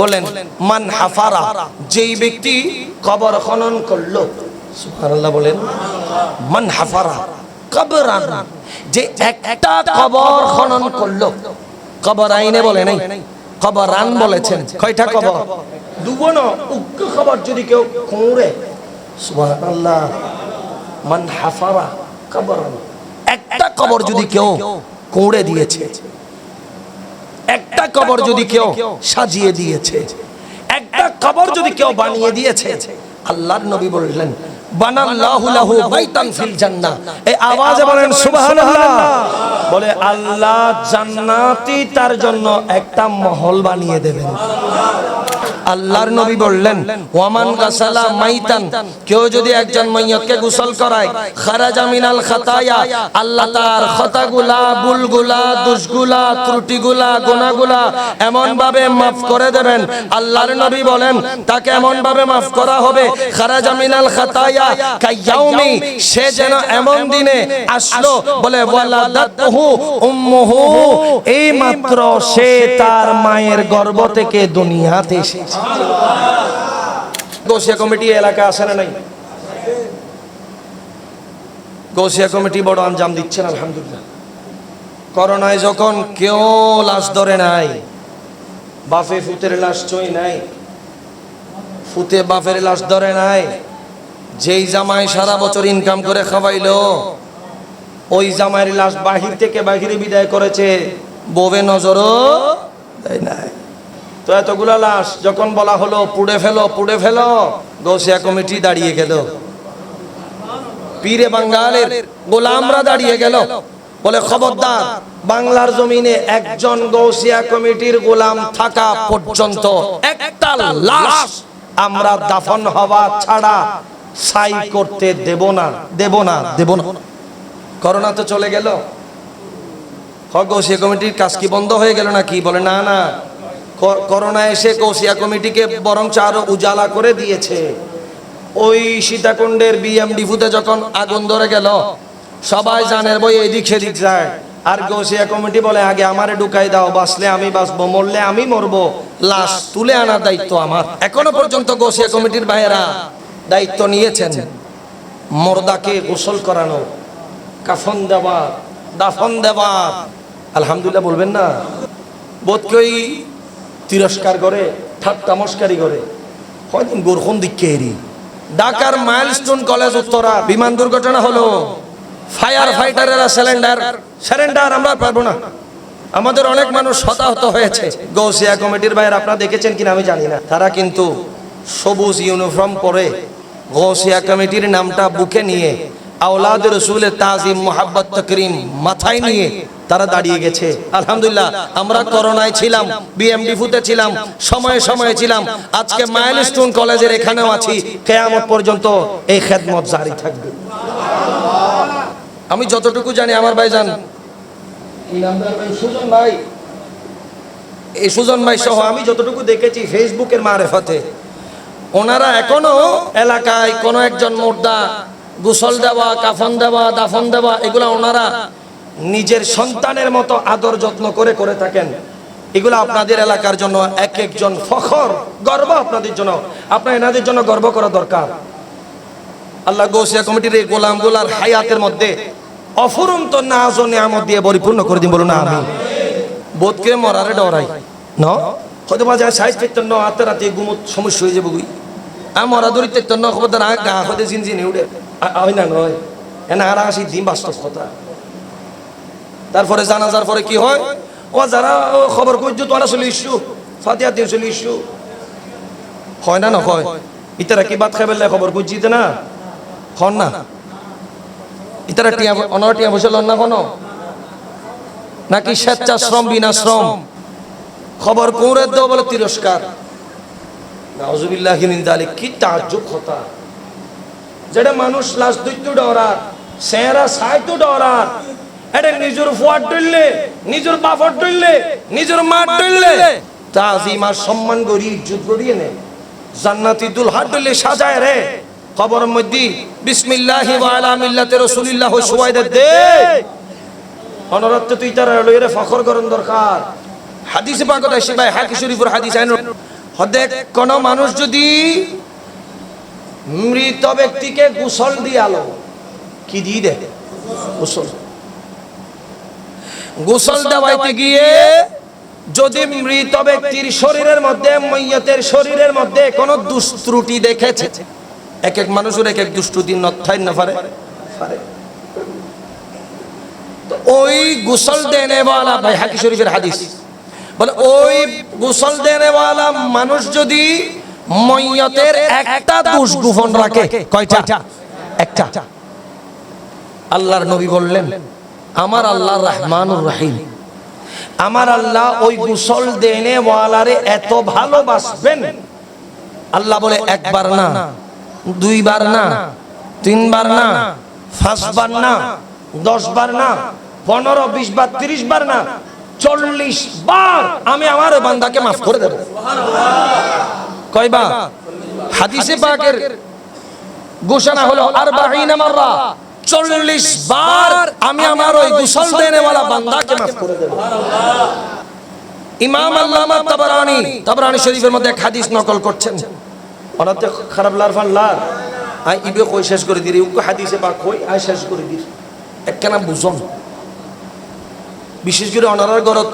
বলেন মান হাফারা যেই ব্যক্তি কবর খনন করল। সুবহানাল্লাহ বলেন মান হাফারা কবরান যে একটা কবর খনন করল। কবর আইনে বলে নাই কবরান বলেছেন। কয়টা কবর? না উগ্র খবর যদি কেউ কুঁড়ে সুবহানাল্লাহ মান হাফারা কবরান। একটা কবর যদি কেউ কুঁড়ে দিয়েছে। একটা কবর যদি কেউ সাজিয়ে দিয়েছে একটা কবর যদি কেউ বানিয়ে দিয়েছে। আল্লাহর নবী বললেন বানাল্লাহু লাহু বাইতান ফিল জান্নাহ। এই আওয়াজে বলেন বলে আল্লাহ জান্নাতি তার জন্য একটা মহল বানিয়ে দেবেন। আল্লাহর নবী বললেন ওয়ামান গাসালা মাইতান। কেউ যদি একজন মাইয়তকে গোসল করায় খারাজা মিনাল খাতায়া। আল্লাহ তার খতাগুলা বুলগুলা ত্রুটিগুলা গুনাহগুলা এমন ভাবে মাফ করে দেবেন। আল্লাহর নবী বলেন তাকে এমন ভাবে মাফ করা হবে খারাজা মিনাল খাতায়া। কায়াউমি সে যেন এমন দিনে আসলো বলে ওয়ালাদাতহু উম্মুহু এই মাত্র সে তার মায়ের গর্ভ থেকে দুনিয়াতে এসেছে। গৌসিয়া কমিটি এলাকা আছে না নাই? গৌসিয়া কমিটি বড় আঞ্জাম দিচ্ছেন আলহামদুলিল্লাহ। করোনায় যখন কেউ লাশ ধরে নাই বাফে ফুতের লাশ চই নাই ফুতে বাফের লাশ ধরে নাই যেই জামাই সারা বছর ইনকাম করে খাওয়াইলো, ওই জামাইয়ের লাশ বাহির থেকে বাহিরে বিদায় করেছে। ববে নজরও তো এতগুলা লাশ যখন বলা হলো, পুড়ে ফেলো পুড়ে ফেলো, গৌসিয়া কমিটি দাঁড়িয়ে গেল। পীরে বাঙ্গালের গোলামরা দাঁড়িয়ে গেল। বলে, খবরদার, বাংলার জমিনে একজন গৌসিয়া কমিটির গোলাম থাকা পর্যন্ত একটা লাশ আমরা দাফন হওয়া ছাড়া সাই করতে দেব না দেব না দেব না। করোনা তো চলে গেল। গৌসিয়া কমিটির কাজ কি বন্ধ হয়ে গেল না কি বলে, না না। করোনা এসে কৌশিয়া কমিটিকে বরঞ্চ আরও উজালা করে দিয়েছে। ওই সীতাকুণ্ডের বিএম ডিফুতে যখন আগুন ধরে গেল, সবাই জানের বই এদিক সেদিক যায়। আর গৌসিয়া কমিটি বলে, আগে আমারে ঢুকাই দাও, বাঁচলে আমি বাঁচবো, মরলে আমি মরবো। লাশ তুলে আনার দায়িত্ব আমার। এখনও পর্যন্ত গৌসিয়া কমিটির ভাইয়েরা দায়িত্ব নিয়েছেন। মর্দাকে গোসল করানো। কাফন দেওয়া দাফন দেওয়া আলহামদুলিল্লাহ বলবেন না। বোধকই তিরস্কার করে, ঠাট্টা মস্কারি করে। কয়দিন গোরখন দিককে এরি। ঢাকার মাইলস্টোন কলেজ উত্তরা, বিমান দুর্ঘটনা হলো। ফায়ার ফাইটারেরা সিলিন্ডার সিলিন্ডার আমরা পারব না। আমাদের অনেক মানুষ হতাহত হয়েছে। গৌসিয়া কমিটির বাইরে আপনারা দেখেছেন কিনা আমি জানি না। তারা কিন্তু সবুজ ইউনিফর্ম পরে গৌসিয়া কমিটির নামটা বুকে নিয়ে আওলাদ রসুলের তাজিম মোহাব্বত তকরিম মাথায় নিয়ে তারা দাঁড়িয়ে গেছে আলহামদুলিল্লাহ আমরা করোনায় ছিলাম বিএমডি ফুতে ছিলাম সময়ে সময়ে ছিলাম আজকে মাইলস্টোন কলেজের এখানেও আছি কেয়ামত পর্যন্ত এই খেদমত জারি থাকবে۔ আমি যতটুকু জানি আমার ভাই জান সুজন ভাই। এই সুজন ভাই সহ আমি যতটুকু দেখেছি ফেসবুকের মারেফতে। ওনারা এখনও এলাকায় কোনো একজন মোর্দা, গোসল দেওয়া, কাফন দেওয়া, দাফন দেওয়া, এগুলো ওনারা নিজের সন্তানের মতো আদর যত্ন করে করে থাকেন। এগুলো আপনাদের এলাকার জন্য এক একজন ফখর, গর্ব আপনাদের জন্য। আপনার এনাদের জন্য গর্ব করা দরকার। আল্লাহ গৌসিয়া কমিটির এই গোলামগুলার হায়াতের মধ্যে অফুরন্ত নাজ ও নিয়ামত দিয়ে পরিপূর্ণ করে দিন, বলুন না আমি বোধকে মরারে ডরাই। ন? হয়তো বা যায় পেতেন ন হাতে রাতে গুমত সমস্যা হয়ে যাব গুই আমি মরা ধরি তেতেন খবর না গা জিন জিন উড়ে হয় না নয় এনা আর আসি দিন বাস্তব কথা। তারপরে জানাজার পরে কি হয়? ও যারা খবর করছ তোরা চলে ইস্যু ফাতিয়া দিন চলে ইস্যু হয় না না হয় ইতারা কি বাদ খাইবে খবর করছিতে না? হন না? ইতারা টিয়া অনর টিয়া বসে লন না কোনো? নাকি স্বেচ্ছাশ্রম বিনাশ্রম খবর কৌরে দেও বলে তিরস্কার নাউজুবিল্লাহ জালিক কি তাজ্জুব কথা যেটা মানুষ লাশ দৈত্য ডরার, সেরা ডরার এটা নিজের নিজের বাফর নিজের মা সম্মান করি ইজ্জত করিয়ে নে। জান্নাতি সাজায় রে। খবর মধ্যে বিসমিল্লাহি ওয়া আলা রাসূলিল্লাহ দে অনরত্ব তুই তারা লইরে ফখর করন দরকার। হাদিসে পাকত আসে ভাই হাকি শরীফের হাদিস, আইন দেখ কোন মানুষ যদি মৃত ব্যক্তিকে গোসল দিয়ালো, কি দিয়ে দে গোসল। গোসল দেওয়াইতে গিয়ে যদি মৃত ব্যক্তির শরীরের মধ্যে মৈয়তের শরীরের মধ্যে কোনো দুষ্ত্রুটি দেখেছে? এক এক মানুষের এক এক দুষ্ত্রুটি নথায় না পারে? ওই গোসল দেনেওয়ালা ভাই হাকি শরীফের হাদিস। বলে ওই গোসল দেনেওয়ালা মানুষ যদি মৈয়তের একটা দোষ গোপন রাখে কয়টা? একটা। আল্লাহর নবী বললেন আমার আল্লাহ রহমানুর রহিম। আমার আল্লাহ ওই গোসল দেনে ওয়ালারে এত ভালোবাসবেন? আল্লাহ বলে একবার না দুইবার না তিনবার না পাঁচবার না দশ বার না পনেরো বিশ বার তিরিশ বার না চল্লিশ বার আমি আমার বান্দাকে মাফ করে দেব। কয়বার? হাদিসে পাকের ঘোষণা হলো আর বাহিনা মাররা। চল্লিশ বার আমি আমার ওই গুসল দেনেওয়ালা বান্দাকে মাফ করে দেব। ইমাম আল্লামা তাবরানি তাবরানি শরীফের মধ্যে এক হাদিস নকল করছেন। ওনাতে খারাপ লার ফান লার। আই ইবে কই শেষ করে দিই উকে হাদিসে বা কই? আই শেষ করে দিই একখানা বুঝন। বিশেষ করে অনারার গরত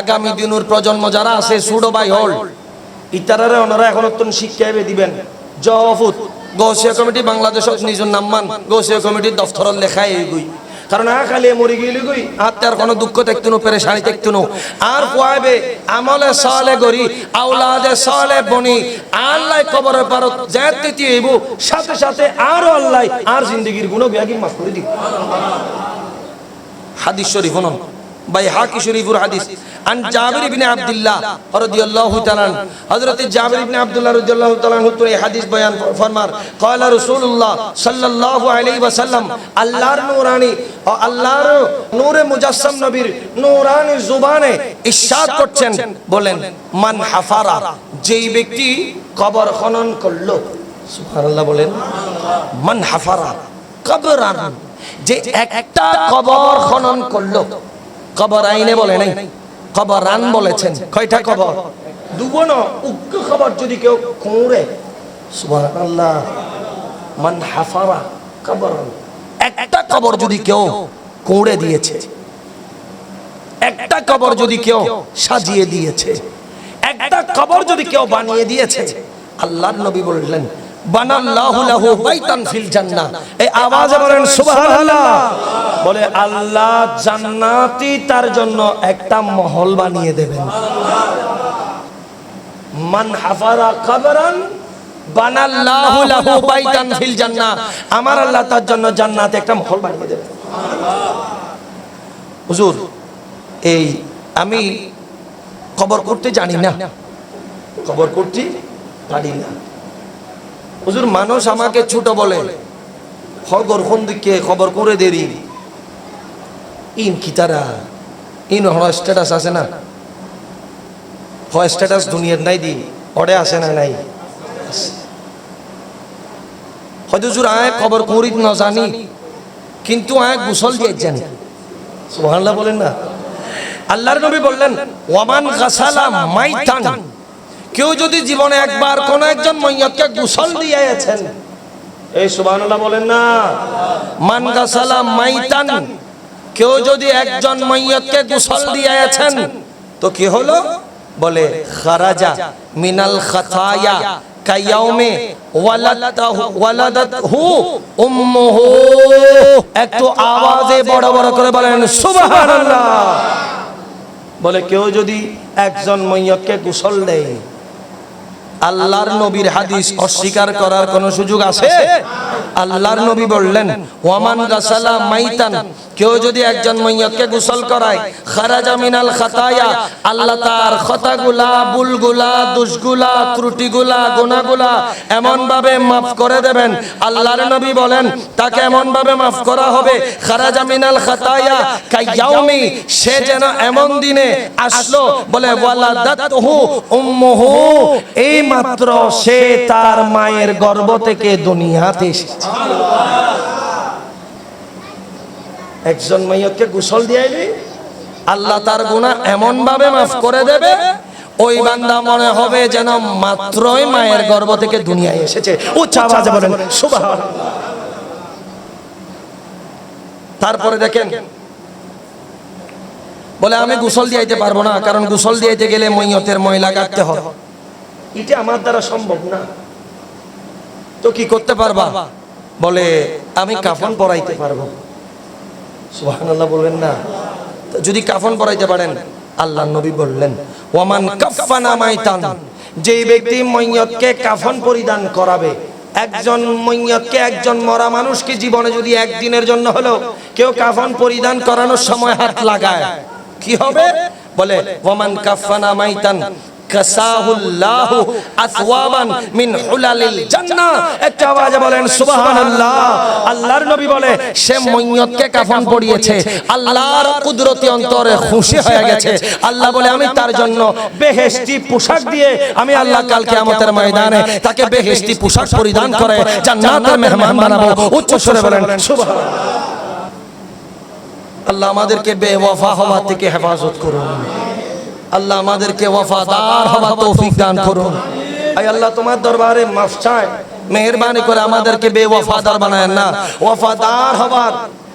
আগামী দিনের প্রজন্ম যারা আছে, সুডো বাই হল, ইতারারে ওনারা এখন অত্যন শিক্ষা এবে দিবেন। জফুত গৌসিয়া কমিটি বাংলাদেশত নিজের নাম্মান গৌসিয়া কমিটির দফতরত লেখাই এইগুই। কারণ আ খালি মরি গেলি গই আর তার কোনো দুঃখ দেখতো না পেরেশানি দেখতো না আর কোয়াবে আমলে সালে গরি, আওলাদে সালে বনি, আল্লাহ কবরের পারত যেতে তিয়েব সাথে সাথে আর আল্লাহ, আর জিন্দগির গুণ বিয়াগি মাফ করে দিব। হাদিস শরীফ হনন বাইহাকি শরীফুর হাদিস। আন জাবির ইবনে আব্দুল্লাহ রাদিয়াল্লাহু তাআলা হযরতে জাবির ইবনে আব্দুল্লাহ রাদিয়াল্লাহু তাআলা হুতুর এই হাদিস বয়ান ফরমার। ক্বালা রাসূলুল্লাহ সাল্লাল্লাহু আলাইহি ওয়াসাল্লাম, আল্লাহর নূরানি, ও আল্লাহর নূরে মুজাসসাম নবীর নূরানি জুবানে ইরশাদ করছেন, বলেন, মান হাফারা যেই ব্যক্তি কবর খনন করল। সুবহানাল্লাহ বলেন, মান হাফারা কবরান, যে একটা কবর খনন করল। কবর আইনে বলে নাই। কবর রান বলেছেন। কয়টা কবর দুবন উগ্র খবর যদি কেউ কুঁড়ে সুবহানাল্লাহ মান হাফারা কবর একটা কবর যদি কেউ কুঁড়ে দিয়েছে। একটা কবর যদি কেউ সাজিয়ে দিয়েছে। একটা কবর যদি কেউ বানিয়ে দিয়েছে। আল্লাহর নবী বললেন বলে আল্লাহ জান্নাতি তার জন্য একটা মহল বানিয়ে দেবেন। মান হাফারা আমার আল্লাহ তার জন্য জান্নাতে একটা মহল বানিয়ে দেবেন। হুজুর এই আমি খবর করতে জানি না। খবর করতে পারি না। হুজুর, মানুষ আমাকে ছোট বলে। খবর কোন দিকে? খবর করে দেরি। ইন কি তারা? ইন হড় স্ট্যাটাস আছে না? হ স্ট্যাটাস দুনিয়ার নাই দি। অডে আছে না নাই? হয়তো হুজুর আয় খবর করিত না জানি। কিন্তু আয় গুসল দিয়ে জানি। সুবহানাল্লাহ বলেন না। আল্লাহর নবী বললেন, ওয়ামান গাসালা মাইতান। কেউ যদি জীবনে একবার কোন একজন মৈয়তকে গোসল দিয়েছেন। এই সুবহানাল্লাহ বলেন না। মান গাসালা মাইতান কেউ যদি একজন মৈয়তকে গোসল দিয়েছেন তো কি হলো? বলে খারাজা মিনাল খাতায়া কায়াউমে ওয়ালাদাতহু উম্মুহু। একটু আওয়াজে বড় বড় করে বলেন সুবহানাল্লাহ। বলে কেউ যদি একজন মৈয়তকে গোসল দেয় আল্লাহর নবীর হাদিস অস্বীকার করার কোন সুযোগ আছে? আল্লাহর নবী বললেন, ওয়ামান গাসালা মাইতান কেউ যদি একজন মৈয়তকে গোসল করায়, খারাজা মিনাল খাতায়া, আল্লাহ তার খতাগুলা বুলগুলা দুষগুলা, ত্রুটিগুলা, গুনাহগুলা এমন ভাবে মাফ করে দেবেন। আল্লাহর নবী বলেন, তাকে এমন ভাবে মাফ করা হবে, খারাজা মিনাল খাতায়া কায়াউমি সে যেন এমন দিনে আসলো, বলে, ওয়ালাদাতহু উম্মুহু এই মাত্র সে তার মায়ের গর্ভ থেকে দুনিয়াতে এসেছে। একজন মাইয়তকে গোসল দিয়াইলি আল্লাহ তার গুনাহ এমন ভাবে মাফ করে দেবে, ওই বান্দা মনে হবে যেন মাত্রই মায়ের গর্ভ থেকে দুনিয়ায় এসেছে। উচ্চ আওয়াজে বলেন তারপরে দেখেন, বলে, আমি গোসল দিয়াইতে পারব না, কারণ গোসল দিয়াইতে গেলে মৈয়তের ময়লা কাটতে হয়। এটা আমার দ্বারা সম্ভব না। তো কি করতে পারবা? বলে আমি কাফন পরাইতে পারব। সুবহানাল্লাহ বলবেন না। যদি কাফন পরাইতে পারেন আল্লাহ নবী বললেন ওয়ামান কাফানা মাইতান। যেই ব্যক্তি মৈয়তকে কাফন পরিধান করাবে একজন মৈয়তকে একজন মরা মানুষকে জীবনে যদি একদিনের জন্য হলো কেউ কাফন পরিধান করানোর সময় হাত লাগায় কি হবে? বলে ওয়ামান কাফানা মাইতান। কাসাহুল্লাহু আসওয়াবান মিন হুলালিল জান্নাহ। একটা আওয়াজে বলেন, সুবহানাল্লাহ। আল্লাহর নবী বলে, সে মইয়তকে কাফন পরিয়েছে আল্লাহর কুদরতি অন্তরে খুশি হয়ে গেছে। আল্লাহ বলে, আমি তার জন্য বেহেশতি পোশাক দিয়ে, আমি আল্লাহ কাল কিয়ামতের ময়দানে তাকে বেহেশতি পোশাক পরিধান করে জান্নাতের মেহমান বানাবো। উচ্চ স্বরে বলেন, সুবহানাল্লাহ। আল্লাহ আমাদেরকে বেওয়াফা হওয়া থেকে হেফাজত করুন। আল্লাহ আমাদেরকে ওয়াফাদার হওয়া তৌফিক দান করুন। আই আল্লাহ, তোমার দরবারে মাফ চায়। মেহরবানি করে আমাদেরকে বেওয়াফাদার বানায় না। ওয়াফাদার হওয়ার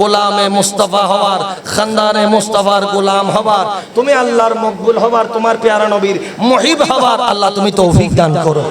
গোলামে মুস্তফা হওয়ার, খানদানে মুস্তফার গোলাম হওয়ার, তুমি আল্লাহর মকবুল হওয়ার, তোমার পেয়ারা নবীর মহিব হওয়ার, আল্লাহ তুমি তৌফিক দান করো।